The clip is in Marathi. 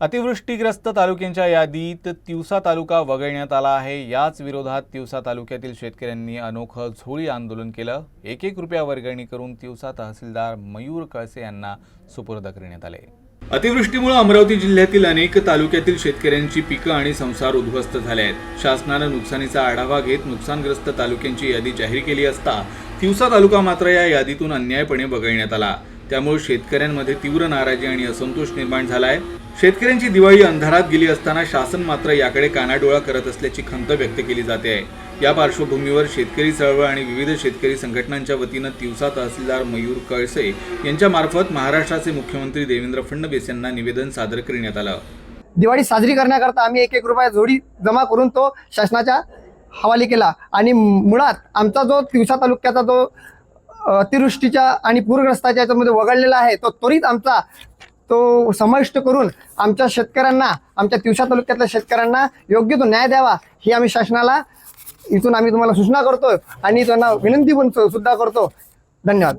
अतिवृष्टीग्रस्त तालुक्यांच्या यादीत तिवसा तालुका वगळण्यात आला आहे. याच विरोधात तिवसा तालुक्यातील शेतकऱ्यांनी अनोखं झोळी आंदोलन केलं. एक एक रुपया वर्गणी करून तिवसा तहसीलदार मयूर कळसे यांना सुपूर्द करण्यात आले. अतिवृष्टीमुळे अमरावती जिल्ह्यातील अनेक तालुक्यातील शेतकऱ्यांची पिकं आणि संसार उद्ध्वस्त झाले आहेत. शासनानं नुकसानीचा आढावा घेत नुकसानग्रस्त तालुक्यांची यादी जाहीर केली असता तिवसा तालुका मात्र या यादीतून अन्यायपणे वगळण्यात आला. त्यामुळे शेतकऱ्यांमध्ये तीव्र नाराजी आणि असंतोष निर्माण झाला आहे शेतकऱ्यांची दिवाळी अंधारात गेली असताना शासन मात्र याकडे कानाडोळा करत असल्याची खंत व्यक्त केली जाते. आहे या पार्श्वभूमीवर शेतकरी चळवळ आणि विविध शेतकरी संघटनांच्या वतीनं तिवसा तहसीलदार मयूर कळसे यांच्या मार्फत महाराष्ट्राचे मुख्यमंत्री देवेंद्र फडणवीस यांना निवेदन सादर करण्यात आलं. दिवाळी साजरी करण्याकरता आम्ही एक एक रुपया जोडी जमा करून तो शासनाच्या हवाली केला. आणि मुळात आमचा जो तिवसा तालुक्याचा जो अतिवृष्टीच्या आणि पूरग्रस्ताच्या याच्यामध्ये वगळलेला आहे तो त्वरित आमचा तो समाविष्ट करून आमच्या शेतकऱ्यांना आमच्या तिवसा तालुक्यातल्या शेतकऱ्यांना योग्य तो न्याय द्यावा ही आम्ही शासनाला इथून आम्ही तुम्हाला सूचना करतोय आणि त्यांना विनंती पण सुद्धा करतो. धन्यवाद.